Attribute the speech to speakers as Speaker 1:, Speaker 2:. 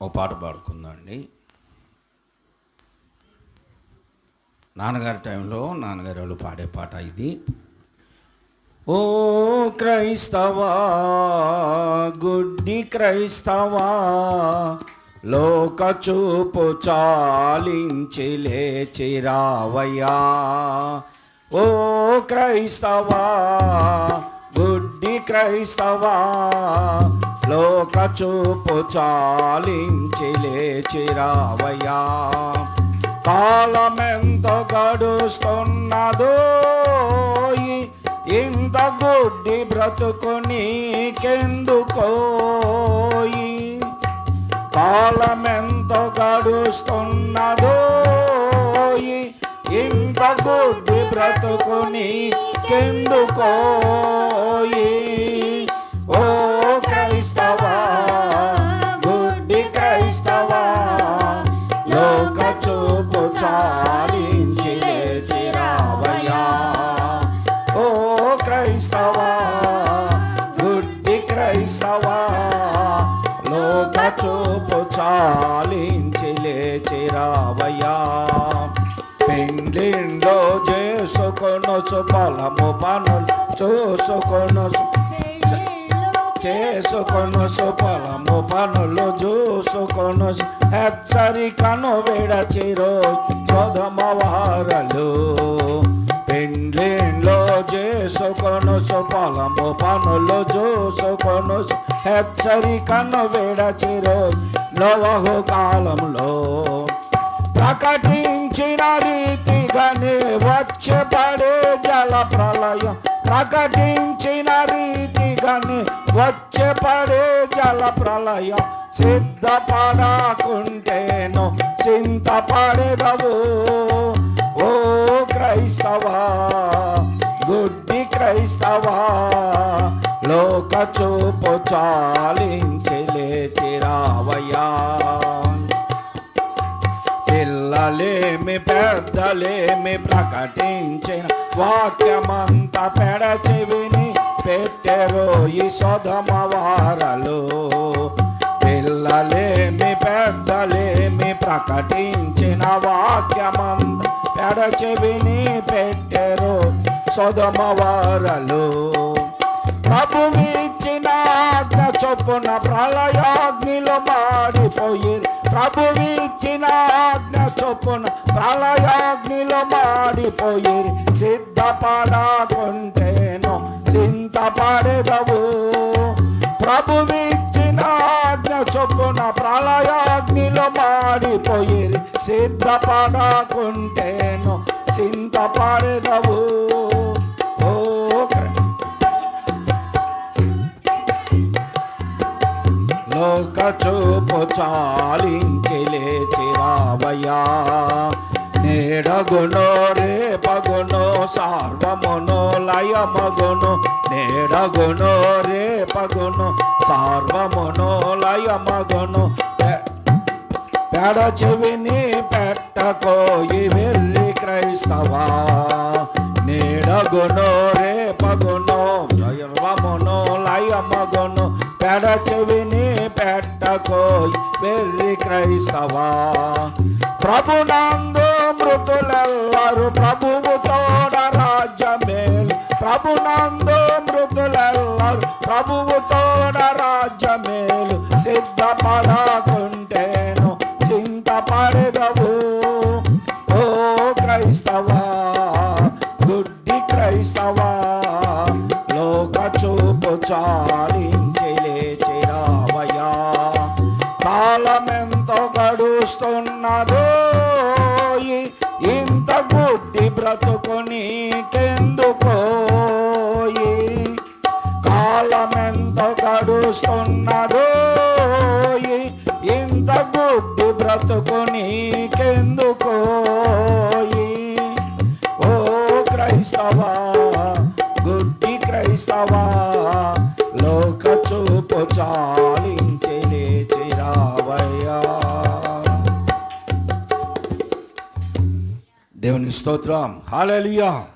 Speaker 1: ఓ పాట పాడుకుందండి నాన్నగారి టైంలో నాన్నగారి వాళ్ళు పాడే పాట ఇది. ఓ క్రైస్తవా గుడ్డి క్రైస్తవా లోక చూపు చాలించి లేచి రావయ్యా. ఓ క్రైస్తవా గుడ్డి క్రైస్తవా లోక చూపు చాలించి లేచి రావయ్యా. కాలమెంత గడుస్తున్నదో ఇంత గుడ్డి బ్రతుకు నీకెందుకోయి కాలమెంత గడుస్తున్నదో ఇంత గుడ్డి బ్రతుకు కెందుకో చూపు చాలించి లేచి రావయ్యా ఓ క్రైస్తవా గుడ్డి క్రైస్తవా లోక చూపు చాలించి లేచి రావయ్యా పెండ్లింలో చేసుకొనొచ్చు బలము పనులు చూసుకొనొచ్చు చేసుకొను పొలము పనులు చూసుకొను హెచ్చరికను విడచిరో చొదమవారలు పెండ్లింలో చేసుకొను పొలము పనులు చూసుకొను హెచ్చరికను విడచిరో నవహు కాలంలో ప్రకటించిన రీతిగానే వచ్చే పడే జల ప్రళయం ప్రకటించిన రీతిగానే వచ్చే పడే జల ప్రళయం సిద్ధపడకుంటేను చింతపడేదవు. ఓ క్రైస్తవా గుడ్డి క్రైస్తవా లోక చూపు చాలించి లేచి రావయ్యా. పిల్లలేమి పెద్దలేమి ప్రకటించిన వాక్యమంత పెడచెవిని పెట్టెరు ఈ సొదమవారలు పిల్లలేమి పెద్దలేమి ప్రకటించిన వాక్యమంత పెడచెవిని పెట్టెరు సొదమవారలు ప్రభువిచ్చిన ఆజ్ఞ చొప్పున ప్రళయాగ్నిలో మాడిపోయి ప్రభువిచ్చిన ఆజ్ఞ చొప్పున ప్రళయాగ్నిలో మాడిపోయి సిద్ధపడకుంటేను చింతపడేదవు ప్రభువిచ్చిన ఆజ్ఞ చొప్పున ప్రళయాగ్నిలో మాడిపోయి సిద్ధపడకుంటేను చింతపడేదవు. ఓ లోక చూపు చాలించి లేచి రావయ్యా. నేడగుణో రేపగుణో సార్వమును లయమగును నేడగును రేపగును సార్వమును లయమగును పె- పెడ చెవిని పెట్టకోయి వెళ్ళి క్రైస్తవా. నేడగును రేపగును సర్వమును లయమగును పెడ చెవిని పెట్టకోయి వెళ్ళి క్రైస్తవా. ప్రభునందు మృతులెల్లరు ప్రభువు. ప్రభు ప్రభునందు మృతులెల్లరు ప్రభువు తోడ రాజ్యమేలు సిద్ధపడకుంటేను చింతపడదవు. ఓ క్రైస్తవా గుడ్డి క్రైస్తవా లోక చూపు చాలించి లేచి రావయ్యా. కాలమెంతో గడుస్తున్నదో ఈ- ఇంత గుడ్డి బ్రతుకుని కెందుకోయి కాలమెంత గడుస్తున్నదో ఇంత గుడ్డి బ్రతుకుని కెందుకోయి ఓ క్రైస్తవా గుడ్డి క్రైస్తవా లోక చూపు చాలి దేవుని స్తోత్రం. హాలలియా